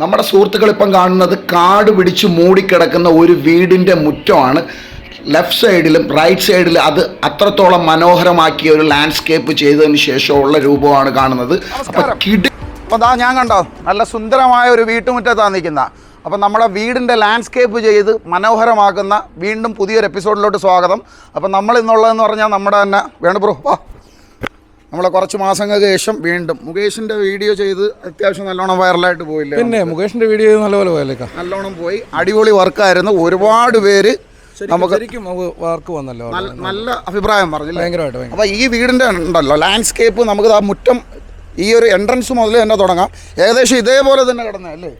നമ്മുടെ സുഹൃത്തുക്കൾ ഇപ്പം കാണുന്നത് കാട് പിടിച്ച് മൂടിക്കിടക്കുന്ന ഒരു വീടിന്റെ മുറ്റമാണ്. ലെഫ്റ്റ് സൈഡിലും റൈറ്റ് സൈഡിലും അത് അത്രത്തോളം മനോഹരമാക്കിയ ഒരു ലാൻഡ്സ്കേപ്പ് ചെയ്തതിന് ശേഷമുള്ള രൂപമാണ് കാണുന്നത്. അപ്പം കിടി അപ്പോൾ ദാ ഞാൻ കണ്ടോ നല്ല സുന്ദരമായ ഒരു വീട്ടുമുറ്റത്താണ് നിൽക്കുന്ന. അപ്പം നമ്മുടെ വീടിന്റെ ലാൻഡ്സ്കേപ്പ് ചെയ്ത് മനോഹരമാക്കുന്ന വീണ്ടും പുതിയൊരു എപ്പിസോഡിലോട്ട് സ്വാഗതം. അപ്പം നമ്മൾ ഇന്നുള്ളതെന്ന് പറഞ്ഞാൽ നമ്മുടെ തന്നെ വേണ്ട ബ്രോ വാ. നമ്മളെ കുറച്ച് മാസങ്ങൾക്ക് ശേഷം വീണ്ടും. മുകേഷിന്റെ വീഡിയോ ചെയ്ത് അത്യാവശ്യം നല്ലോണം വൈറലായിട്ട് പോയില്ലേ പിന്നെ മുകേഷിന്റെ വീഡിയോ നല്ലപോലെ പോയല്ലേക്കാ നല്ലോണം പോയി. അടിപൊളി വർക്കായിരുന്നു. ഒരുപാട് പേര് നമുക്ക് ശരിക്കും വർക്ക് വന്നല്ലോ. നല്ല അഭിപ്രായം പറഞ്ഞു ഭയങ്കരമായിട്ട് അപ്പൊ അപ്പോൾ ഈ വീടിന്റെ ഉണ്ടല്ലോ ലാൻഡ്സ്കേപ്പ് നമുക്ക് ആ മുറ്റം ഈ ഒരു എൻട്രൻസ് മുതൽ തന്നെ തുടങ്ങാം. ഏകദേശം ഇതേപോലെ തന്നെ കിടന്നല്ലേ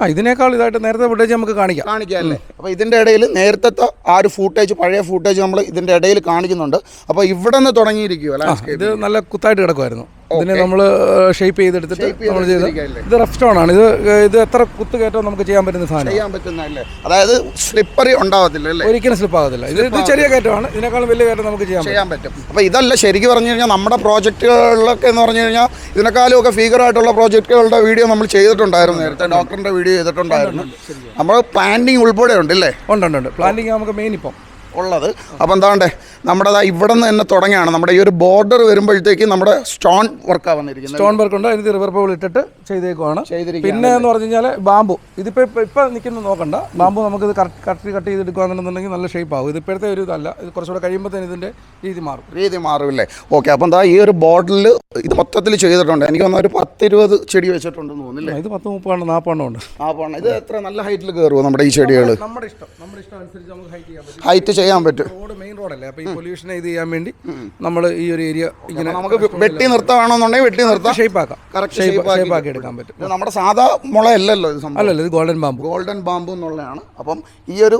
ആ ഇതിനേക്കാൾ ഇതായിട്ട് നേരത്തെ ഫുട്ടേജ് നമുക്ക് കാണിക്കാം. കാണിക്കാം അല്ലേ അപ്പോൾ ഇതിന്റെ ഇടയിൽ നേരത്തെ ആ ഒരു ഫൂട്ടേജ് പഴയ ഫൂട്ടേജ് നമ്മൾ ഇതിന്റെ ഇടയിൽ കാണിക്കുന്നുണ്ട്. അപ്പോൾ ഇവിടെ നിന്ന് തുടങ്ങിയിരിക്കുമല്ലോ ഇത് നല്ല കുത്തായിട്ട് കിടക്കുമായിരുന്നു ഇതിനെ നമ്മൾ ഷേപ്പ് ചെയ്തെടുത്തിട്ട് നമ്മൾ ചെയ്ത് ഇത് റഫ് സ്റ്റോൺ ആണ്. ഇത് ഇത് എത്ര കുത്ത് കയറ്റവും നമുക്ക് ചെയ്യാൻ പറ്റുന്ന സാധനം ചെയ്യാൻ പറ്റുന്നല്ലേ അതായത് സ്ലിപ്പറി ഉണ്ടാവത്തില്ല അല്ലേ? ഒരിക്കലും സ്ലിപ്പ് ആകത്തില്ല ഇത് ഇത് ചെറിയ കയറ്റമാണ്. ഇതിനേക്കാളും വലിയ കയറ്റം നമുക്ക് ചെയ്യാൻ പറ്റും ചെയ്യാൻ പറ്റും. അപ്പോൾ ഇതല്ല ശരിക്കും പറഞ്ഞു കഴിഞ്ഞാൽ നമ്മുടെ പ്രോജക്റ്റുകളിലൊക്കെ എന്ന് പറഞ്ഞു കഴിഞ്ഞാൽ ഇതിനേക്കാളും ഒക്കെ ഫീഗറായിട്ടുള്ള പ്രോജക്റ്റുകളുടെ വീഡിയോ നമ്മൾ ചെയ്തിട്ടുണ്ടായിരുന്നു നേരത്തെ. ഡോക്ടറിന്റെ വീഡിയോ ചെയ്തിട്ടുണ്ടായിരുന്നു. നമ്മൾ പ്ലാനിങ് ഉൾപ്പെടെ ഉണ്ടല്ലേ? ഉണ്ട് ഉണ്ട് ഉണ്ട്. പ്ലാന്റിങ് നമുക്ക് മെയിൻ ഇപ്പം. ഉള്ളത്. അപ്പോൾ എന്താണ്ടേ നമ്മുടെ ഇവിടെ നിന്ന് തന്നെ തുടങ്ങിയാണ് നമ്മുടെ ഈ ഒരു ബോർഡർ വരുമ്പോഴത്തേക്ക് നമ്മുടെ സ്റ്റോൺ വർക്കാണ് വന്നിരിക്കുന്നത്. സ്റ്റോൺ വർക്ക് ഉണ്ട്. അതിന് റിവർ പൗൾ ഇട്ടിട്ട് ചെയ്തേക്കുവാണ്. പിന്നെ എന്ന് പറഞ്ഞു കഴിഞ്ഞാൽ ബാമ്പു ഇതിപ്പോൾ ഇപ്പം ഇപ്പം നിൽക്കുന്നത് നോക്കണ്ട. ബാമ്പു നമുക്ക് ഇത് കട്ട് കട്ട് ചെയ്തെടുക്കുകയാണെന്നുണ്ടെങ്കിൽ നല്ല ഷേപ്പ് ആവും. ഇത് ഇപ്പോഴത്തെ ഒരു ഇതല്ല. ഇത് കുറച്ചുകൂടെ കഴിയുമ്പോൾ തന്നെ ഇതിന്റെ രീതി മാറും. രീതി മാറില്ലേ? ഓക്കെ അപ്പം എന്താ ഈ ഒരു ബോർഡറിൽ ഇത് മൊത്തത്തിൽ ചെയ്തിട്ടുണ്ട്. എനിക്ക് വന്നാൽ ഒരു പത്തിരുപത് ചെടി വെച്ചിട്ടുണ്ടെന്ന് തോന്നുന്നില്ലേ ഇത് പത്ത് മുപ്പതാണ് നാൽപ്പണ്ണം ഉണ്ട്. പോണ ഇത് എത്ര നല്ല ഹൈറ്റിൽ കയറുമോ നമ്മുടെ ഈ ചെടികൾ നമ്മുടെ ഇഷ്ടം. നമ്മുടെ ഇഷ്ടം അനുസരിച്ച് നമുക്ക് ഹൈറ്റ് ചെയ്യാൻ പറ്റും. ഹൈറ്റ് ചെയ്യാൻ പറ്റും. റോഡ് മെയിൻ റോഡല്ലേ? അപ്പോൾ ഈ പൊല്യൂഷൻ ഇത് ചെയ്യാൻ വേണ്ടി നമ്മൾ ഈ ഒരു ഏരിയ ഇങ്ങനെ നമുക്ക് വെട്ടി നിർത്താണെന്നുണ്ടെങ്കിൽ വെട്ടി നിർത്താം. ഷേപ്പ് ആക്കാം. കറക്റ്റ് ഷേപ്പ് ആക്കി ഷേപ്പ് ആക്കി എടുക്കാൻ പറ്റും. നമ്മുടെ സാധാ മുളയല്ലല്ലോ ഇത് സംഭവം. അല്ലല്ല ഇത് ഗോൾഡൻ ബാമ്പു ഗോൾഡൻ ബാമ്പു എന്നുള്ളതാണ്. അപ്പം ഈ ഒരു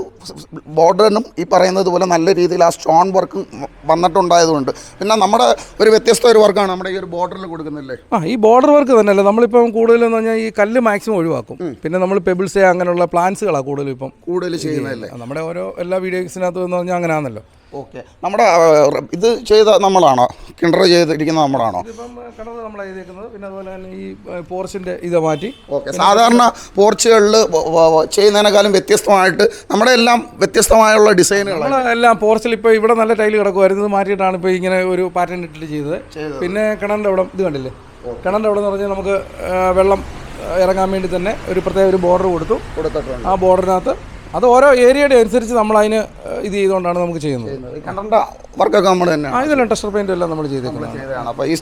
ബോർഡറിനും ഈ പറയുന്നത് പോലെ നല്ല രീതിയിൽ ആ സ്റ്റോൺ വർക്കും വന്നിട്ടുണ്ടായതുകൊണ്ട്. പിന്നെ നമ്മുടെ ഒരു വ്യത്യസ്ത ഒരു വർക്കാണ് നമ്മുടെ ഈ ഒരു ബോർഡറിൽ കൊടുക്കുന്നില്ലേ? ആ ഈ ബോർഡർ വർക്ക് തന്നെയല്ല. നമ്മളിപ്പം കൂടുതലെന്ന് പറഞ്ഞാൽ ഈ കല്ല് മാക്സിമം ഒഴിവാക്കും. പിന്നെ നമ്മൾ പെബിൾസ് അങ്ങനെയുള്ള പ്ലാന്റ്സുകളാണ് കൂടുതലും ഇപ്പം കൂടുതൽ ചെയ്യുന്നതല്ലേ നമ്മുടെ ഓരോ എല്ലാ വീഡിയോസിനകത്ത് എന്ന് പറഞ്ഞാൽ അങ്ങനെയാണല്ലോ ഓക്കെ. നമ്മുടെ ഇത് ചെയ്ത നമ്മളാണോ? കിണർ ചെയ്തിരിക്കുന്ന നമ്മളാണോ? ചെയ്തേക്കുന്നത് പിന്നെ അതുപോലെ തന്നെ ഈ പോർച്ചിന്റെ ഇത് മാറ്റി. ഓക്കെ. സാധാരണ പോർച്ചുകളിൽ ചെയ്യുന്നതിനേക്കാളും വ്യത്യസ്തമായിട്ട് നമ്മുടെ എല്ലാം വ്യത്യസ്തമായുള്ള ഡിസൈനുകളാണ്. നമ്മൾ എല്ലാം പോർച്ചിൽ ഇപ്പോൾ ഇവിടെ നല്ല ടൈൽ കിടക്കുമായിരുന്നു ഇത് മാറ്റിയിട്ടാണ് ഇപ്പോൾ ഇങ്ങനെ ഒരു പാറ്റേൺ ഇട്ടിട്ട് ചെയ്തത്. പിന്നെ കിണറിന്റെ അവിടെ ഇത് കണ്ടില്ലേ? കിണറിന്റെ അവിടെ എന്ന് പറഞ്ഞാൽ നമുക്ക് വെള്ളം ഇറങ്ങാൻ വേണ്ടി തന്നെ ഒരു പ്രത്യേക ഒരു ബോർഡർ കൊടുത്തു. കൊടുത്തിട്ടുണ്ട്. ആ ബോർഡറിനകത്ത് അത് ഓരോ ഏരിയയുടെ അനുസരിച്ച് നമ്മൾ അതിന് ഇത് ചെയ്തുകൊണ്ടാണ് നമുക്ക് ചെയ്യുന്നത്. ഈ വർക്കൊക്കെ നമ്മൾ തന്നെ ഇതെല്ലാം ടെസ്റ്റർ പെയിന്റ് എല്ലാം നമ്മൾ ചെയ്തേക്കുന്നത് അപ്പോൾ ഈ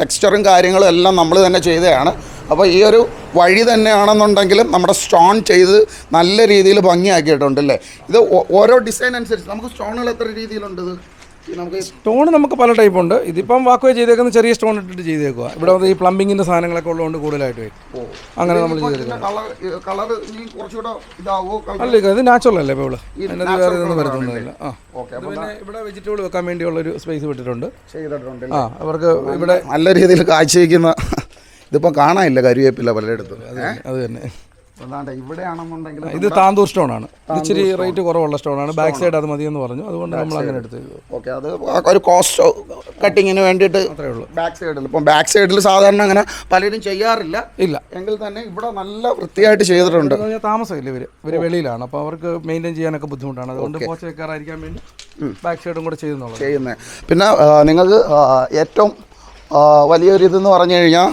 ടെക്സ്ചറും കാര്യങ്ങളും എല്ലാം നമ്മൾ തന്നെ ചെയ്തതാണ്. അപ്പോൾ ഈ ഒരു വഴി തന്നെയാണെന്നുണ്ടെങ്കിലും നമ്മുടെ സ്റ്റോൺ ചെയ്ത് നല്ല രീതിയിൽ ഭംഗിയാക്കിയിട്ടുണ്ട് അല്ലേ? ഇത് ഓരോ ഡിസൈൻ അനുസരിച്ച് നമുക്ക് സ്റ്റോണുകൾ എത്ര രീതിയിലുണ്ട് നമുക്ക് സ്റ്റോൺ നമുക്ക് പല ടൈപ്പ് ഉണ്ട്. ഇതിപ്പം വാക്കുവേ ചെയ്തേക്കുന്ന ചെറിയ സ്റ്റോൺ ഇട്ടിട്ട് ചെയ്തേക്കുക ഇവിടെ വന്ന് ഈ പ്ലംബിങ്ങിന്റെ സാധനങ്ങളൊക്കെ ഉള്ളതുകൊണ്ട് കൂടുതലായിട്ട്. അങ്ങനെ നമ്മൾ അല്ല ഇത് നാച്ചുറൽ അല്ലേ ഇപ്പോൾ അതിനകത്ത് natural വേറെ ഇതൊന്നും colour ആ. പിന്നെ ഇവിടെ വെജിറ്റബിൾ വെക്കാൻ വേണ്ടിയുള്ള ഒരു സ്പേസ് വിട്ടിട്ടുണ്ട്. ആ അവർക്ക് ഇവിടെ നല്ല രീതിയിൽ കാഴ്ചവെക്കുന്ന ഇതിപ്പോൾ കാണാനില്ല കരുവേപ്പില്ല പലയിടത്തും? അത് തന്നെ. ഇത് താന്തൂർ സ്റ്റോൺ ആണ് ഇച്ചിരി റേറ്റ് കുറവുള്ള സ്റ്റോൺ ആണ് ബാക്ക് സൈഡ് അത് മതി എന്ന് പറഞ്ഞു. അതുകൊണ്ട് നമ്മൾ അങ്ങനെ എടുത്ത് ചെയ്തു ഓക്കെ അത് ഒരു കോസ്റ്റ് കട്ടിങ്ങിന് വേണ്ടിയിട്ട് അത്രേ ഉള്ളൂ. ബാക്ക് സൈഡിൽ ഇപ്പം ബാക്ക് സൈഡിൽ സാധാരണ അങ്ങനെ പലരും ചെയ്യാറില്ല. ഇല്ല. എങ്കിൽ തന്നെ ഇവിടെ നല്ല വൃത്തിയായിട്ട് ചെയ്തിട്ടുണ്ട്. താമസമില്ല ഇവർ ഇവർ വെളിയിലാണ്. അപ്പോൾ അവർക്ക് മെയിന്റെയിൻ ചെയ്യാനൊക്കെ ബുദ്ധിമുട്ടാണ്. അതുകൊണ്ട് വെക്കാറായിരിക്കാൻ വേണ്ടി ബാക്ക് സൈഡും കൂടെ ചെയ്യുന്നുള്ളൂ ചെയ്യുന്നത് പിന്നെ നിങ്ങൾക്ക് ഏറ്റവും വലിയൊരിതെന്ന് പറഞ്ഞു കഴിഞ്ഞാൽ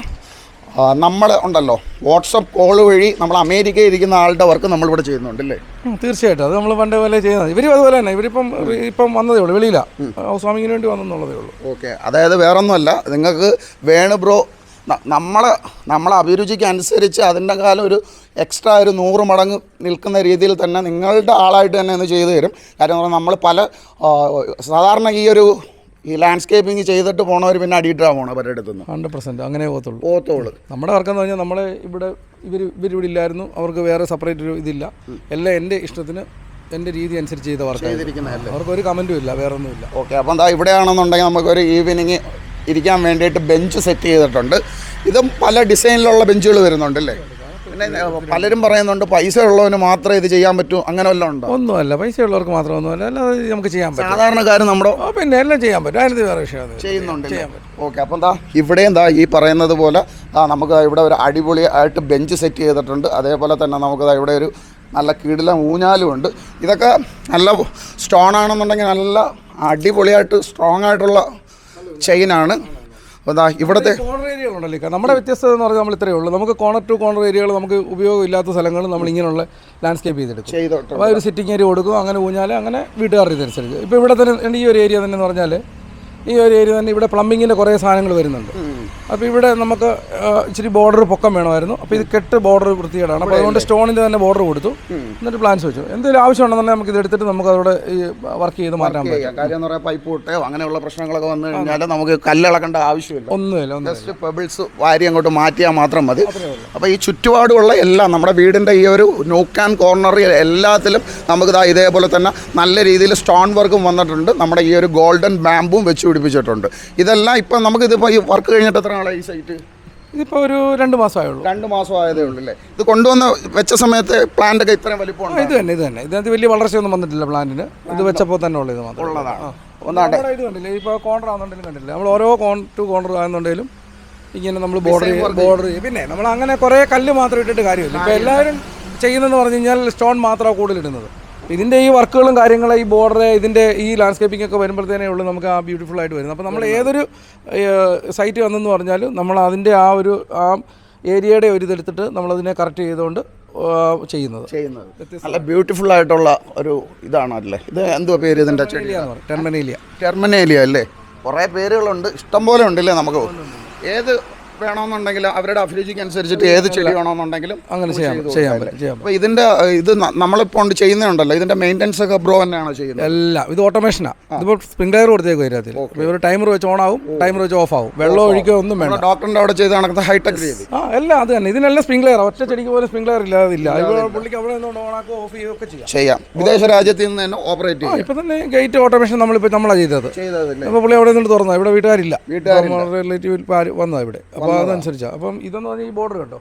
നമ്മൾ ഉണ്ടല്ലോ വാട്സപ്പ് കോൾ വഴി നമ്മൾ അമേരിക്കയിൽ ഇരിക്കുന്ന ആളുടെ വർക്ക് നമ്മളിവിടെ ചെയ്യുന്നുണ്ട് അല്ലേ? തീർച്ചയായിട്ടും. അത് നമ്മൾ പണ്ട് പോലെ ചെയ്യുന്നത്. ഇവരും അതുപോലെ തന്നെ. ഇവരിപ്പം ഇപ്പം വന്നതേ ഉള്ളൂ. വെളിയിലാണ് ഹൗസ് വാമിങ്ങിന് വേണ്ടി വന്നെന്നുള്ളതേ ഉള്ളൂ. ഓക്കെ. അതായത് വേറൊന്നുമല്ല. നിങ്ങൾക്ക് വേണു ബ്രോ നമ്മൾ നമ്മളെ നമ്മളെ അഭിരുചിക്ക് അനുസരിച്ച് അതിന്റെ കാലം ഒരു എക്സ്ട്രാ ഒരു നൂറ് മടങ്ങ് നിൽക്കുന്ന രീതിയിൽ തന്നെ നിങ്ങളുടെ ആളായിട്ട് തന്നെ ഒന്ന് ചെയ്തു തരും. കാര്യം നമ്മൾ പല സാധാരണ ഈ ഒരു ഈ ലാൻഡ്സ്കേപ്പിംഗ് ചെയ്തിട്ട് പോണവർ പിന്നെ അടിയിട്ടാണ് പോണോ പല അടുത്തുനിന്ന്. ഹൺഡ്രഡ് പെർസെന്റ് അങ്ങനെ പോകത്തുള്ളൂ. പോകത്തുള്ളൂ. നമ്മുടെ വർക്കെന്ന് പറഞ്ഞാൽ നമ്മളെ ഇവിടെ ഇവർ ഇവർ ഇവരിവിടെ ഇല്ലായിരുന്നു. അവർക്ക് വേറെ സെപ്പറേറ്റ് ഒരു ഇതില്ല. എല്ലാം എന്റെ ഇഷ്ടത്തിന് എന്റെ രീതി അനുസരിച്ച് ചെയ്ത വർക്ക് അവർക്ക് ഒരു കമന്റും ഇല്ല വേറെ ഒന്നുമില്ല ഓക്കെ അപ്പം എന്താ ഇവിടെയാണെന്നുണ്ടെങ്കിൽ നമുക്കൊരു ഈവനിങ് ഇരിക്കാൻ വേണ്ടിയിട്ട് ബെഞ്ച് സെറ്റ് ചെയ്തിട്ടുണ്ട്. ഇതും പല ഡിസൈനിലുള്ള ബെഞ്ചുകൾ വരുന്നുണ്ട് പലരും പറയുന്നുണ്ട് പൈസ ഉള്ളവന് മാത്രമേ ഇത് ചെയ്യാൻ പറ്റൂ. അങ്ങനെ വല്ലതും ഉണ്ടോ? ഒന്നുമല്ല പൈസ ഉള്ളവർക്ക് മാത്രം ഒന്നുമല്ല അല്ലാതെ നമുക്ക് ചെയ്യാൻ പറ്റും സാധാരണക്കാർ നമ്മുടെ പിന്നെ എല്ലാം ചെയ്യാൻ പറ്റും. അതിന് വേറെ വിഷയം ചെയ്യുന്നുണ്ട് ഓക്കെ അപ്പം എന്താ ഇവിടെ എന്താ ഈ പറയുന്നത് പോലെ ആ നമുക്ക് ഇവിടെ ഒരു അടിപൊളി ആയിട്ട് ബെഞ്ച് സെറ്റ് ചെയ്തിട്ടുണ്ട്. അതേപോലെ തന്നെ നമുക്ക് ഇവിടെ ഒരു നല്ല കീടില ഊഞ്ഞാലും ഉണ്ട്. ഇതൊക്കെ നല്ല സ്റ്റോൺ ആണെന്നുണ്ടെങ്കിൽ നല്ല അടിപൊളിയായിട്ട് സ്ട്രോങ് ആയിട്ടുള്ള ചെയിനാണ് ഇവിടുത്തെ ഏരിയകളുണ്ടല്ലോ. നമ്മുടെ വ്യത്യസ്തത എന്ന് പറഞ്ഞാൽ നമ്മൾ ഇത്രയേ ഉള്ളൂ. നമുക്ക് കോർണർ ടു കോർണർ ഏരിയകൾ നമുക്ക് ഉപയോഗമില്ലാത്ത സ്ഥലങ്ങൾ നമ്മൾ ഇങ്ങനെയുള്ള ലാൻഡ്സ്കേപ്പ് ചെയ്തെടുക്കും. അപ്പോൾ ഒരു സിറ്റിംഗ് ഏരിയ കൊടുക്കും അങ്ങനെ ഊഞ്ഞാൽ അങ്ങനെ വീട്ടുകാരുടെ ഇതനുസരിച്ച്. ഇപ്പോൾ ഇവിടെ തന്നെ ഈ ഒരു ഏരിയ തന്നെ എന്ന് പറഞ്ഞാൽ ഈ ഒരു ഏരിയ തന്നെ ഇവിടെ പ്ലംബിങ്ങിന്റെ കുറേ സാധനങ്ങൾ വരുന്നുണ്ട്. അപ്പോൾ ഇവിടെ നമുക്ക് ഇച്ചിരി ബോർഡർ പൊക്കം വേണമായിരുന്നു. അപ്പോൾ ഇത് കെട്ട് ബോർഡർ വൃത്തികേടാണ്. അപ്പോൾ അതുകൊണ്ട് സ്റ്റോണിന്റെ തന്നെ ബോർഡർ കൊടുത്തു. എന്നിട്ട് പ്ലാൻസ് വെച്ചു. എന്തെങ്കിലും ആവശ്യമുണ്ടെന്നുണ്ടെങ്കിൽ നമുക്ക് ഇത് എടുത്തിട്ട് നമുക്ക് അതോടെ ഈ വർക്ക് ചെയ്ത് മാറ്റാൻ പറ്റും. കാര്യം എന്ന് പറയാൻ പൈപ്പ് പൊട്ടയോ അങ്ങനെയുള്ള പ്രശ്നങ്ങളൊക്കെ വന്നു കഴിഞ്ഞാൽ നമുക്ക് കല്ലിളക്കേണ്ട ആവശ്യമില്ല. ഒന്നുമില്ല ഒന്നും ജസ്റ്റ് പെബിൾസ് വാരി അങ്ങോട്ട് മാറ്റിയാൽ മാത്രം മതി. അപ്പോൾ ഈ ചുറ്റുപാടുമുള്ള എല്ലാം നമ്മുടെ വീടിന്റെ ഈ ഒരു നോക്ക് ആൻഡ് കോർണറിൽ എല്ലാത്തിലും നമുക്ക് ഇതേപോലെ തന്നെ നല്ല രീതിയിൽ സ്റ്റോൺ വർക്കും വന്നിട്ടുണ്ട്. നമ്മുടെ ഈ ഒരു ഗോൾഡൻ ബാമ്പും വെച്ച് പിടിപ്പിച്ചിട്ടുണ്ട്. ഇതെല്ലാം ഇപ്പം നമുക്ക് ഈ വർക്ക് കഴിഞ്ഞിട്ട് എത്ര നാളായി ഈ സൈറ്റ് ഇതിപ്പോൾ ഒരു രണ്ട് മാസമായുള്ളൂ. രണ്ട് മാസം ആയതേ ഉള്ളൂ അല്ലേ ഇത് കൊണ്ടുവന്ന വെച്ച സമയത്ത് പ്ലാന്റ് ഒക്കെ ഇത്രയും വലിപ്പം ഇത് തന്നെ ഇത് തന്നെ ഇതിനകത്ത് വലിയ വളർച്ചയൊന്നും വന്നിട്ടില്ല പ്ലാന്റിന് ഇത് വെച്ചപ്പോൾ തന്നെ ഉള്ളത് ഇത് മാത്രം. ഉള്ളതാണ്. ഇത് കണ്ടില്ലേ? ഇപ്പോൾ കോർണർ ആണെന്നുണ്ടെങ്കിലും കണ്ടില്ല നമ്മൾ ഓരോ കോൺ ടു കോർണർ ആണെന്നുണ്ടെങ്കിലും ഇങ്ങനെ നമ്മൾ ബോർഡർ ബോർഡർ പിന്നെ നമ്മൾ അങ്ങനെ കുറേ കല്ല് മാത്രം ഇട്ടിട്ട് കാര്യമില്ല. ഇപ്പോൾ എല്ലാവരും ചെയ്യുന്നതെന്ന് പറഞ്ഞു കഴിഞ്ഞാൽ സ്റ്റോൺ മാത്രമാണ് കൂടുതൽ ഇടുന്നത്. ഇതിന്റെ ഈ വർക്കുകളും കാര്യങ്ങളും ഈ ബോർഡർ ഇതിന്റെ ഈ ലാൻഡ്സ്കേപ്പിംഗ് ഒക്കെ വരുമ്പോഴത്തേനേ ഉള്ളൂ നമുക്ക് ആ ബ്യൂട്ടിഫുൾ ആയിട്ട് വരുന്നത്. അപ്പോൾ നമ്മൾ ഏതൊരു സൈറ്റ് വന്നെന്ന് പറഞ്ഞാലും നമ്മൾ അതിന്റെ ആ ഒരു ആ ഏരിയയുടെ ഒരു ഇതെടുത്തിട്ട് നമ്മളതിനെ കറക്റ്റ് ചെയ്തുകൊണ്ട് ചെയ്യുന്നത്. ചെയ്യുന്നത്. നല്ല ബ്യൂട്ടിഫുൾ ആയിട്ടുള്ള ഒരു ഇതാണ് അല്ലേ? ഇത് എന്തോ പേര് ഇതിന്റെ ടെർമനേലിയ ടെർമനേലിയ. ടെർമിനേലിയ അല്ലേ? കുറേ പേരുകളുണ്ട്. ഇഷ്ടം പോലെ ഉണ്ടല്ലേ നമുക്ക്? ഏത് വേണമെന്നുണ്ടെങ്കിലും അവരുടെ അഭിരുചിക്ക് അനുസരിച്ചിട്ട് ഏത് ചെടി വേണമെന്നുണ്ടെങ്കിലും അങ്ങനെ ചെയ്യാം ചെയ്യാം പറ്റും അപ്പോൾ ഇതിന്റെ ഇത് നമ്മളിപ്പോൾ ചെയ്യുന്നുണ്ടല്ലോ ഇതിന്റെ മെയിന്റനൻസ് ഒക്കെ ബ്രോ തന്നെയാണോ ചെയ്യുന്നത്? എല്ലാം. ഇത് ഓട്ടോമേഷനാണ് ഇതിപ്പോൾ സ്പ്രിംഗ്ലർ കൊടുത്തേക്കും ഇതിനകത്ത് അപ്പോൾ ഇവർ ടൈമർ വെച്ച് ഓൺ ആവും ടൈമർ വെച്ച് ഓഫ് ആവും. വെള്ളം ഒഴിക്കുക ഒന്നും വേണം ഡോക്ടറിന്റെ അവിടെ ചെയ്ത് നടക്കുന്ന ഹൈടെക് ആ എല്ലാം അത് തന്നെ. ഇതിനെല്ലാം സ്പ്രിംഗ്ലർ ഒറ്റ ചെടിക്ക് പോലും സ്പ്രിംഗ്ലർ ഇല്ലാതില്ല. പുള്ളിക്ക് അവിടെ നിന്നുകൊണ്ട് ഓൺ ആക്കുകയോ ഓഫ് ചെയ്യുകയൊക്കെ ചെയ്യാം. ചെയ്യാം. വിദേശ രാജ്യത്ത് നിന്ന് തന്നെ ഓപ്പറേറ്റ് ചെയ്യാം. ഇപ്പം തന്നെ ഗേറ്റ് ഓട്ടോമേഷൻ നമ്മളിപ്പോൾ നമ്മളാണ് ചെയ്തത്. അപ്പോൾ പുള്ളി അവിടെ നിന്ന് തുറന്നു ഇവിടെ വീട്ടുകാരില്ല. റിലേറ്റീവ് വന്നതാണ് ഇവിടെ. അപ്പോൾ അതനുസരിച്ചാണ് അപ്പം ഇതെന്ന് പറഞ്ഞാൽ ഈ ബോർഡർ കേട്ടോ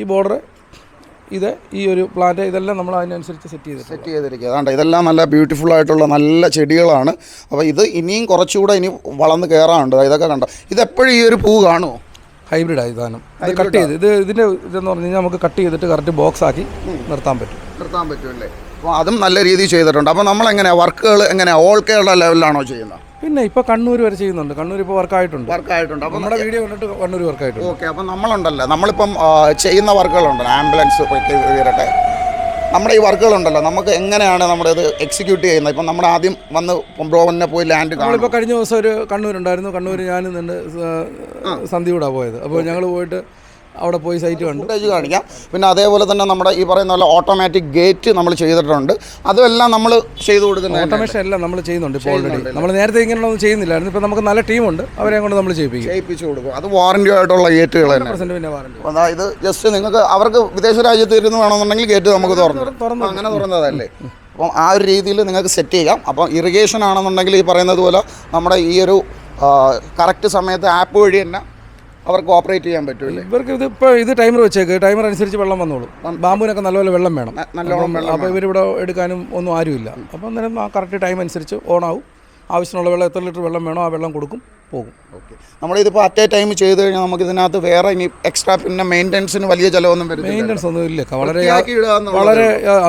ഈ ബോർഡർ ഇത് ഈ ഒരു പ്ലാന്റ് ഇതെല്ലാം നമ്മൾ അതിനനുസരിച്ച് സെറ്റ് ചെയ്ത് സെറ്റ് ചെയ്തിരിക്കുക. അതാണ്ട് ഇതെല്ലാം നല്ല ബ്യൂട്ടിഫുൾ ആയിട്ടുള്ള നല്ല ചെടികളാണ്. അപ്പോൾ ഇത് ഇനിയും കുറച്ചുകൂടെ ഇനി വളർന്ന് കയറാനുണ്ട് ഇതൊക്കെ കണ്ട? ഇത് എപ്പോഴും ഈ ഒരു പൂ കാണുമോ ഹൈബ്രിഡ് ആയി സാധനം. ഇത് കട്ട് ചെയ്ത് ഇത് ഇതിന്റെ ഇതെന്ന് പറഞ്ഞു കഴിഞ്ഞാൽ നമുക്ക് കട്ട് ചെയ്തിട്ട് കറക്റ്റ് ബോക്സ് ആക്കി നിർത്താൻ പറ്റും. നിർത്താൻ പറ്റും അല്ലേ? അപ്പോൾ അതും നല്ല രീതിയിൽ ചെയ്തിട്ടുണ്ട്. അപ്പോൾ നമ്മൾ എങ്ങനെയാണ് വർക്കുകൾ എങ്ങനെയാണ് ഓൾ കേരള ലെവലിലാണോ ചെയ്യുന്നത്? പിന്നെ ഇപ്പൊ കണ്ണൂർ വരെ ചെയ്യുന്നുണ്ട്. കണ്ണൂർ ഇപ്പോൾ വർക്കായിട്ടുണ്ട്. വർക്കായിട്ടുണ്ട്. അപ്പോൾ നമ്മുടെ വീഡിയോ കണ്ടിട്ട് കണ്ണൂർ വർക്കായിട്ടുണ്ട്. ഓക്കെ അപ്പോൾ നമ്മളുണ്ടല്ലോ. നമ്മളിപ്പം ആ, ചെയ്യുന്ന വർക്കുകളുണ്ടല്ലോ. ആംബുലൻസ് വരട്ടെ നമ്മുടെ ഈ വർക്കുകളുണ്ടല്ലോ. നമുക്ക് എങ്ങനെയാണ് നമ്മുടെ ഇത് എക്സിക്യൂട്ട് ചെയ്യുന്നത്? ഇപ്പം നമ്മൾ ആദ്യം വന്ന് ബ്രോവനെ പോയി ലാൻഡ് കാണും. നമ്മളിപ്പോൾ കഴിഞ്ഞ ദിവസം ഒരു കണ്ണൂരുണ്ടായിരുന്നു. കണ്ണൂർ ഞാനും നിന്ന് സന്ധ്യയോടാണ് പോയത്. അപ്പോൾ ഞങ്ങൾ പോയിട്ട് അവിടെ പോയി സൈറ്റ് കണ്ടു. ഫുട്ടേജ് കാണിക്കാം. പിന്നെ അതേപോലെ തന്നെ നമ്മുടെ ഈ പറയുന്ന പോലെ ഓട്ടോമാറ്റിക് ഗേറ്റ് നമ്മൾ ചെയ്തിട്ടുണ്ട്. അതുമെല്ലാം നമ്മൾ ചെയ്തു കൊടുക്കുന്നത് ഓട്ടോമേഷൻ എല്ലാം നമ്മൾ ചെയ്യുന്നുണ്ട് ഇപ്പോൾ ഓൾറെഡി നമ്മൾ നേരത്തെ ഇങ്ങനെയൊന്നും ചെയ്യുന്നില്ലായിരുന്നു. ഇപ്പോൾ നമുക്ക് നല്ല ടീമുണ്ട് അവരെ കൊണ്ട് നമ്മൾ ചെയ്യിപ്പിക്കും. ചെയ്യിപ്പിച്ചു കൊടുക്കും. അത് വാറന്റി ആയിട്ടുള്ള ഗേറ്റുകൾ തന്നെ. പിന്നെ അതായത് ജസ്റ്റ് നിങ്ങൾക്ക് അവർക്ക് വിദേശ രാജ്യത്ത് ഇരുന്ന് വേണമെന്നുണ്ടെങ്കിൽ ഗേറ്റ് നമുക്ക് തുറന്നു. തുറന്നു. അങ്ങനെ തുറന്നതല്ലേ. അപ്പം ആ ഒരു രീതിയിൽ നിങ്ങൾക്ക് സെറ്റ് ചെയ്യാം. അപ്പം ഇറിഗേഷൻ ആണെന്നുണ്ടെങ്കിൽ ഈ പറയുന്നത് പോലെ നമ്മുടെ ഈ ഒരു കറക്റ്റ് സമയത്ത് ആപ്പ് വഴി തന്നെ അവർക്ക് ഓപ്പറേറ്റ് ചെയ്യാൻ പറ്റുമല്ലേ ഇവർക്ക് ഇത് ഇപ്പോൾ ഇത് ടൈമർ വെച്ചേക്ക്. ടൈമർ അനുസരിച്ച് വെള്ളം വന്നോളൂ. ബാമ്പുവിനൊക്കെ നല്ലപോലെ വെള്ളം വേണം. നല്ലോണം വെള്ളം അപ്പോൾ ഇവരിവിടെ എടുക്കാനും ഒന്നും ആരുമില്ല. അപ്പോൾ അന്നേരം ആ കറക്റ്റ് ടൈം അനുസരിച്ച് ഓണാവും ആവും. ആവശ്യമുള്ള വെള്ളം എത്ര ലിറ്റർ വെള്ളം വേണോ ആ വെള്ളം കൊടുക്കും. പോകും. ഓക്കെ നമ്മളിതിപ്പോൾ അറ്റ് എ ടൈം ചെയ്ത് കഴിഞ്ഞാൽ നമുക്ക് ഇതിനകത്ത് വേറെ ഇനി എക്സ്ട്രാ പിന്നെ മെയിന്റെനൻസിന് വലിയ ചിലവൊന്നും വരും മെയിന്റനൻസ് ഒന്നും ഇല്ല. വളരെ വളരെ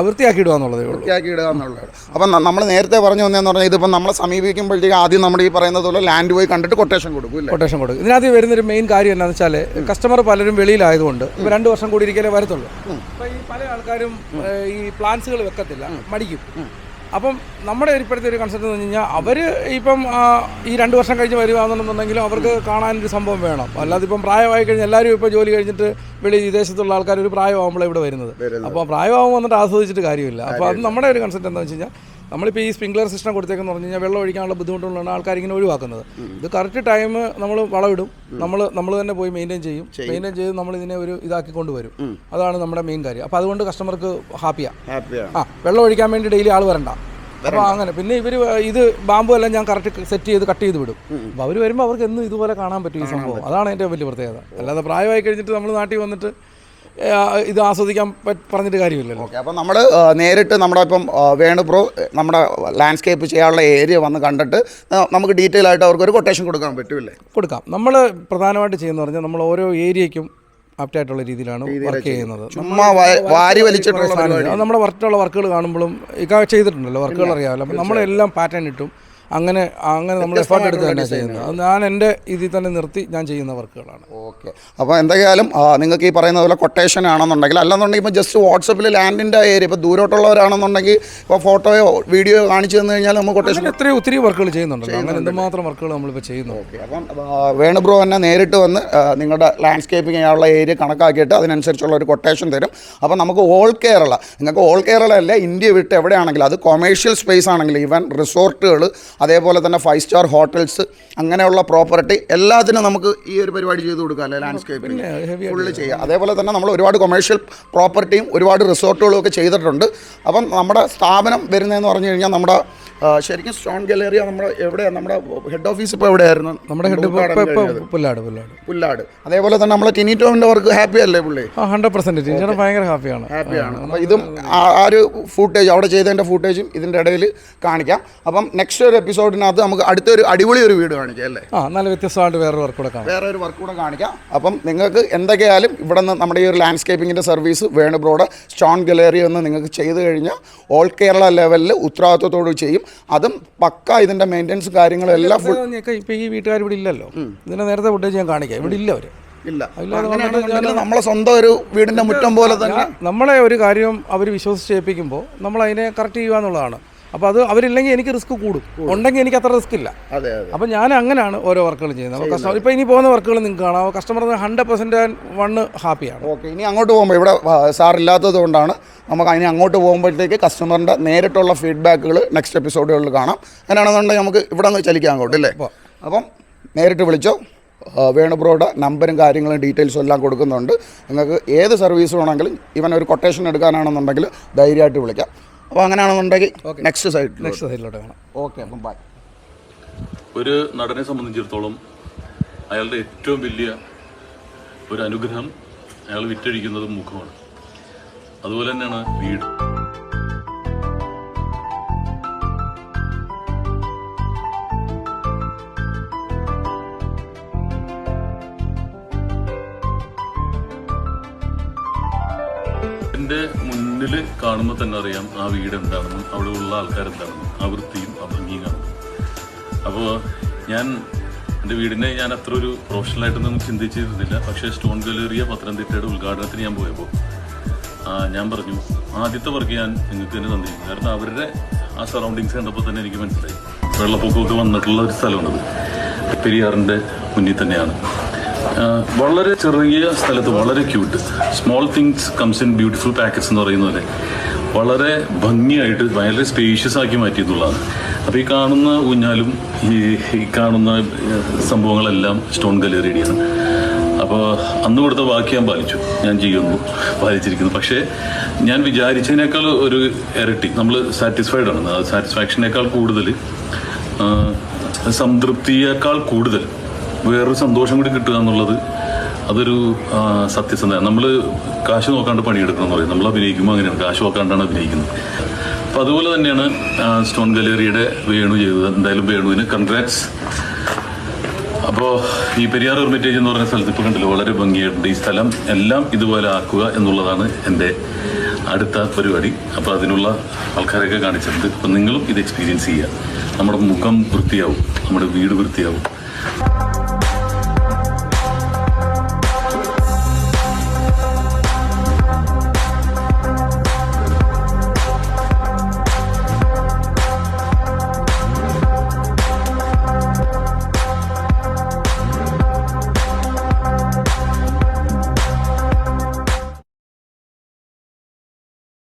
വൃത്തിയാക്കി ഇടുക എന്നുള്ളത് വൃത്തിയാക്കി ഇടുക എന്നുള്ളത്. അപ്പം നമ്മൾ നേരത്തെ പറഞ്ഞു വന്നതെന്ന് പറഞ്ഞാൽ ഇതിപ്പോൾ നമ്മളെ സമീപിക്കുമ്പോഴത്തേക്ക് ആദ്യം നമ്മൾ ഈ പറയുന്നത് പോലെ ലാൻഡ് പോയി കണ്ടിട്ട് കൊട്ടേഷൻ കൊടുക്കും കൊട്ടേഷൻ കൊടുക്കും. ഇതിനകത്ത് വരുന്നൊരു മെയിൻ കാര്യം എന്താണെന്ന് വെച്ചാൽ കസ്റ്റമർ പലരും വെളിയിലായതുകൊണ്ട് ഇപ്പോൾ രണ്ട് വർഷം കൂടി ഇരിക്കലേ വരത്തുള്ളൂ. അപ്പോൾ ഈ പല ആൾക്കാരും ഈ പ്ലാൻസുകൾ വെക്കത്തില്ല. മടിക്കും. അപ്പം നമ്മുടെ ഇപ്പോഴത്തെ ഒരു കൺസെപ്റ്റ് എന്ന് പറഞ്ഞു കഴിഞ്ഞാൽ അവർ ഇപ്പം ഈ രണ്ട് വർഷം കഴിഞ്ഞ് വരുവാണെന്നുണ്ടെങ്കിലും അവർക്ക് കാണാനൊരു സംഭവം വേണം. അല്ലാതെ ഇപ്പം പ്രായമായി കഴിഞ്ഞാൽ എല്ലാവരും ഇപ്പോൾ ജോലി കഴിഞ്ഞിട്ട് വെളി വിദേശത്തുള്ള ആൾക്കാർ ഒരു പ്രായമാകുമ്പോഴേ ഇവിടെ വരുന്നത്. അപ്പോൾ പ്രായമാകുമ്പോൾ വന്നിട്ട് ആസ്വദിച്ചിട്ട് കാര്യമില്ല. അപ്പോൾ അത് നമ്മുടെ ഒരു കൺസെപ്റ്റ് എന്താണെന്ന് വെച്ച് കഴിഞ്ഞാൽ നമ്മളിപ്പോൾ ഈ സ്പ്രിംഗ്ലർ സിസ്റ്റം കൊടുത്തേക്കെന്ന് പറഞ്ഞു കഴിഞ്ഞാൽ വെള്ളം ഒഴിക്കാനുള്ള ബുദ്ധിമുട്ടുള്ളതാണ് ആൾക്കാർ ഇങ്ങനെ ഒഴിവാക്കുന്നത്. ഇത് കറക്റ്റ് ടൈം നമ്മൾ വളമിടും. നമ്മൾ നമ്മൾ തന്നെ പോയി മെയിന്റെയിൻ ചെയ്യും. മെയിന്റെയിൻ ചെയ്ത് നമ്മൾ ഇതിനെ ഒരു ഇതാക്കി കൊണ്ടുവരും. അതാണ് നമ്മുടെ മെയിൻ കാര്യം. അപ്പോൾ അതുകൊണ്ട് കസ്റ്റമർക്ക് ഹാപ്പിയാണ് ആ വെള്ളം ഒഴിക്കാൻ വേണ്ടി ഡെയിലി ആൾ വരണ്ട. അപ്പോൾ അങ്ങനെ. പിന്നെ ഇവർ ഇത് ബാമ്പു എല്ലാം ഞാൻ കറക്റ്റ് സെറ്റ് ചെയ്ത് കട്ട് ചെയ്ത് വിടും. അപ്പോൾ അവർ വരുമ്പോൾ അവർക്ക് എന്നും ഇതുപോലെ കാണാൻ പറ്റും ഈ സംഭവം. അതാണ് എന്റെ വലിയ പ്രത്യേകത. അല്ലാതെ പ്രായമായി കഴിഞ്ഞിട്ട് നമ്മൾ നാട്ടിൽ വന്നിട്ട് ഇത് ആസ്വദിക്കാൻ പറഞ്ഞിട്ട് കാര്യമില്ലല്ലോ. ഓക്കെ അപ്പോൾ നമ്മൾ നേരിട്ട് നമ്മുടെ ഇപ്പം വേണുപ്രോ വേണു പ്രോ നമ്മുടെ ലാൻഡ്സ്കേപ്പ് ചെയ്യാനുള്ള ഏരിയ വന്ന് കണ്ടിട്ട് നമുക്ക് ഡീറ്റെയിൽ ആയിട്ട് അവർക്ക് ഒരു കൊട്ടേഷൻ കൊടുക്കാൻ പറ്റുമല്ലേ കൊടുക്കാം. നമ്മൾ പ്രധാനമായിട്ട് ചെയ്യുന്ന പറഞ്ഞാൽ നമ്മൾ ഓരോ ഏരിയയ്ക്കും ആപ്റ്റായിട്ടുള്ള രീതിയിലാണ് വർക്ക് ചെയ്യുന്നത്. വാരി വലിച്ചിട്ടുള്ള നമ്മുടെ വർക്കുള്ള വർക്കുകൾ കാണുമ്പോഴും ഇക്ക ചെയ്തിട്ടുണ്ടല്ലോ വർക്കുകൾ അറിയാമല്ലോ അപ്പം നമ്മളെല്ലാം പാറ്റേൺ ഇട്ടും. അങ്ങനെ അങ്ങനെ നമ്മൾ എഫേർട്ട് എടുത്ത് തന്നെ ചെയ്യുന്നത്. അത് ഞാൻ എന്റെ ഇതിൽ തന്നെ നിർത്തി ഞാൻ ചെയ്യുന്ന വർക്കുകളാണ്. ഓക്കെ. അപ്പോൾ എന്തായാലും നിങ്ങൾക്ക് ഈ പറയുന്ന പോലെ കൊട്ടേഷൻ ആണെന്നുണ്ടെങ്കിൽ അല്ലെന്നുണ്ടെങ്കിൽ ഇപ്പോൾ ജസ്റ്റ് വാട്സപ്പിൽ ലാൻഡിന്റെ ഏരിയ ഇപ്പോൾ ദൂരോട്ടുള്ളവരാണെന്നുണ്ടെങ്കിൽ ഇപ്പോൾ ഫോട്ടോയോ വീഡിയോയോ കാണിച്ചു തന്നു കഴിഞ്ഞാൽ നമുക്ക് കൊട്ടേഷൻ ഇത്രയും എത്രയോ ഒത്തിരി വർക്കുകൾ ചെയ്യുന്നുണ്ട്. അങ്ങനെ എന്തുമാത്രം വർക്കുകൾ നമ്മളിപ്പോൾ ചെയ്യുന്നു. ഓക്കെ. അപ്പം വേണുബ്രോ വേണു ബ്രോ തന്നെ നേരിട്ട് വന്ന് നിങ്ങളുടെ ലാൻഡ്സ്കേപ്പിംഗ് ചെയ്യാനുള്ള ഏരിയ കണക്കാക്കിയിട്ട് അതിനനുസരിച്ചുള്ള ഒരു കൊട്ടേഷൻ തരും. അപ്പോൾ നമുക്ക് ഓൾ കേരള നിങ്ങൾക്ക് ഓൾ കേരള അല്ല ഇന്ത്യ വിട്ട് എവിടെയാണെങ്കിലും അത് കൊമേഴ്ഷ്യൽ സ്പേസ് ആണെങ്കിലും ഈവൻ റിസോർട്ടുകൾ അതേപോലെ തന്നെ ഫൈവ് സ്റ്റാർ ഹോട്ടൽസ് അങ്ങനെയുള്ള പ്രോപ്പർട്ടി എല്ലാത്തിനും നമുക്ക് ഈ ഒരു പരിപാടി ചെയ്ത് കൊടുക്കാം അല്ലെ ലാൻഡ്സ്കേപ്പിംഗ് ഫുള്ള് ചെയ്യുക അതേപോലെ തന്നെ നമ്മൾ ഒരുപാട് കൊമേഴ്ഷ്യൽ പ്രോപ്പർട്ടിയും ഒരുപാട് റിസോർട്ടുകളും ഒക്കെ ചെയ്തിട്ടുണ്ട്. അപ്പം നമ്മുടെ സ്ഥാപനം വരുന്നതെന്ന് പറഞ്ഞു കഴിഞ്ഞാൽ നമ്മുടെ ശരിക്കും സ്റ്റോൺ ഗലേറിയ നമ്മുടെ എവിടെയാണ് നമ്മുടെ ഹെഡ് ഓഫീസ് ഇപ്പോൾ എവിടെയായിരുന്നു? നമ്മുടെ ഹെഡ്. പുല്ലാട് പുല്ലാട്. പുല്ലാട്. അതേപോലെ തന്നെ നമ്മളെ ടോമിന്റെ വർക്ക് ഹാപ്പി അല്ലേ പുള്ളി? ഹൺഡ്രഡ് പെർസെന്റ് ഭയങ്കര ഹാപ്പിയാണ് ഹാപ്പിയാണ് അപ്പോൾ ഇതും ആ- ആ ഒരു ഫുട്ടേജ് അവിടെ ചെയ്തതിന്റെ ഫുട്ടേജും ഇതിന്റെ ഇടയിൽ കാണിക്കാം. അപ്പം നെക്സ്റ്റ് ഒരു എപ്പിസോഡിനകത്ത് നമുക്ക് അടുത്തൊരു അടിപൊളി ഒരു വീട് കാണിക്കാം അല്ലേ? ആ നല്ല വ്യത്യസ്തമായിട്ട് വേറെ വർക്ക് കൂടെ കാണാം. വേറെ ഒരു വർക്ക് കൂടെ കാണിക്കാം. അപ്പം നിങ്ങൾക്ക് എന്തൊക്കെയായാലും ഇവിടെ നിന്ന് നമ്മുടെ ഈ ഒരു ലാൻഡ്സ്കേപ്പിങ്ങിന്റെ സർവീസ് വേണുബ്രോഡ് സ്റ്റോൺ ഗലേറി എന്ന് നിങ്ങൾക്ക് ചെയ്ത് കഴിഞ്ഞാൽ ഓൾ കേരള ലെവലിൽ ഉത്തരവാദിത്വത്തോട് ചെയ്യും. അതും പക്ക ഇതിന്റെ മെയിന്റെനൻസ് കാര്യങ്ങളെല്ലാം ഫുൾ ഇപ്പോൾ ഈ വീട്ടുകാർ ഇവിടെ ഇല്ലല്ലോ. ഇതിനെ നേരത്തെ ഫുട്ടേജ് ഞാൻ കാണിക്കാം. ഇവിടെ ഇല്ല അവർ ഇല്ല. നമ്മളെ സ്വന്തം ഒരു വീടിന്റെ മുറ്റം പോലെ തന്നെ നമ്മളെ ഒരു കാര്യം അവർ വിശ്വസിച്ച് ഏൽപ്പിക്കുമ്പോൾ നമ്മൾ അതിനെ കറക്റ്റ് ചെയ്യുക എന്നുള്ളതാണ് അപ്പോൾ അത് അവരില്ലെങ്കിൽ എനിക്ക് റിസ്ക് കൂടും. ഉണ്ടെങ്കിൽ എനിക്ക് അത്ര റിസ്ക് ഇല്ല. അപ്പോൾ ഞാൻ അങ്ങനെയാണ് ഓരോ വർക്കുകളും ചെയ്യുന്നത്. അപ്പോൾ കസ്റ്റമർ ഇപ്പോൾ ഇനി പോകുന്ന വർക്കുകൾ നിങ്ങൾക്ക് കാണാം. കസ്റ്റമർ ഹൺഡ്രഡ് പെർസെന്റ് വണ്ണ് ഹാപ്പിയാണ് ഓക്കെ ഇനി അങ്ങോട്ട് പോകുമ്പോൾ ഇവിടെ സാർ ഇല്ലാത്തത് കൊണ്ടാണ് നമുക്ക് അതിന് അങ്ങോട്ട് പോകുമ്പോഴത്തേക്ക് കസ്റ്റമറിന്റെ നേരിട്ടുള്ള ഫീഡ്ബാക്കുകൾ നെക്സ്റ്റ് എപ്പിസോഡുകളിൽ കാണാം. അങ്ങനെയാണെന്നുണ്ടെങ്കിൽ നമുക്ക് ഇവിടെ നിന്ന് ചലിക്കാം അങ്ങോട്ട് അല്ലേ. അപ്പം നേരിട്ട് വിളിച്ചോ വേണുപ്രോയുടെ വേണുബ്രോയുടെ നമ്പറും കാര്യങ്ങളും ഡീറ്റെയിൽസും എല്ലാം കൊടുക്കുന്നുണ്ട്. നിങ്ങൾക്ക് ഏത് സർവീസ് വേണമെങ്കിലും ഇവൻ ഒരു കൊട്ടേഷൻ എടുക്കാനാണെന്നുണ്ടെങ്കിൽ ധൈര്യമായിട്ട് വിളിക്കാം. അപ്പോൾ അങ്ങനെയാണെന്നുണ്ടെങ്കിൽ നെക്സ്റ്റ് സൈഡിൽ നെക്സ്റ്റ് സൈഡിലോട്ട് കാണാം. ഓക്കെ അപ്പം ബൈ ഒരു നടനെ സംബന്ധിച്ചിടത്തോളം അയാളുടെ ഏറ്റവും വലിയ ഒരു അനുഗ്രഹം അയാൾ വിറ്റഴിക്കുന്നത് മുഖമാണ്. അതുപോലെ തന്നെയാണ് വീട്. എന്റെ മുന്നിൽ കാണുമ്പോൾ തന്നെ അറിയാം ആ വീട് എന്താണെന്നും അവിടെ ഉള്ള ആൾക്കാർ എന്താണെന്നും ആ വൃത്തിയും ആ ഭംഗിയും. അപ്പോൾ ഞാൻ എന്റെ വീടിനെ ഞാൻ അത്ര ഒരു പ്രൊഫഷണലായിട്ടൊന്നും ചിന്തിച്ചിരുന്നില്ല. പക്ഷേ സ്റ്റോൺ ഗലേറിയ പത്തനംതിട്ടയുടെ ഉദ്ഘാടനത്തിന് ഞാൻ പോയപ്പോൾ ഞാൻ പറഞ്ഞു ആദ്യത്തെ വർക്ക് ഞാൻ നിങ്ങൾക്ക് തന്നെ തന്നിരിക്കും കാരണം അവരുടെ ആ സറൗണ്ടിങ്സ് കണ്ടപ്പോൾ തന്നെ എനിക്ക് മനസ്സിലായി. വെള്ളപ്പൊക്കമൊക്കെ വന്നിട്ടുള്ള ഒരു സ്ഥലമാണത്. പെരിയാറിന്റെ മുന്നിൽ തന്നെയാണ്. വളരെ ചെറിയ സ്ഥലത്ത് വളരെ cute small things comes in beautiful packets എന്ന് പറയുന്ന പോലെ. വളരെ ഭംഗിയായിട്ട് വളരെ സ്പേഷ്യസ് ആക്കി മാറ്റിയെന്നുള്ളതാണ് അപ്പോൾ ഈ കാണുന്ന ഊഞ്ഞാലും ഈ ഈ കാണുന്ന സംഭവങ്ങളെല്ലാം സ്റ്റോൺ ഗലേറിയുടെയാണ് അപ്പോൾ അന്ന് കൊടുത്ത വാക്ക് ഞാൻ പാലിച്ചു. ഞാൻ ചെയ്യുന്നു പാലിച്ചിരിക്കുന്നു. പക്ഷേ ഞാൻ വിചാരിച്ചതിനേക്കാൾ ഒരു ഇരട്ടി. നമ്മൾ സാറ്റിസ്ഫൈഡ് ആണ്. സാറ്റിസ്ഫാക്ഷനേക്കാൾ കൂടുതൽ സംതൃപ്തിയേക്കാൾ കൂടുതൽ. വേറൊരു സന്തോഷം കൂടി കിട്ടുക എന്നുള്ളത് അതൊരു സത്യസന്ധത നമ്മൾ കാശ് നോക്കാണ്ട് പണിയെടുക്കണം എന്ന് പറയും. നമ്മൾ അഭിനയിക്കുമ്പോൾ അങ്ങനെയാണ്. കാശ് നോക്കാണ്ടാണ് അഭിനയിക്കുന്നത്. അപ്പോൾ അതുപോലെ തന്നെയാണ് സ്റ്റോൺ ഗലേറിയുടെ വേണു ചെയ്തത്. എന്തായാലും വേണുവിന് കൺഗ്രാറ്റ്സ് അപ്പോൾ ഈ പെരിയാർ ഹെർമിറ്റേജ് എന്ന് പറയുന്ന സ്ഥലത്ത് ഇപ്പോൾ കണ്ടില്ല? വളരെ ഭംഗിയായിട്ടുണ്ട് ഈ സ്ഥലം. എല്ലാം ഇതുപോലെ ആക്കുക എന്നുള്ളതാണ് എന്റെ അടുത്ത പരിപാടി. അപ്പോൾ അതിനുള്ള ആൾക്കാരെയൊക്കെ കാണിച്ചിട്ടുണ്ട്. അപ്പം നിങ്ങളും ഇത് എക്സ്പീരിയൻസ് ചെയ്യുക. നമ്മുടെ മുഖം വൃത്തിയാവും. നമ്മുടെ വീട് വൃത്തിയാവും.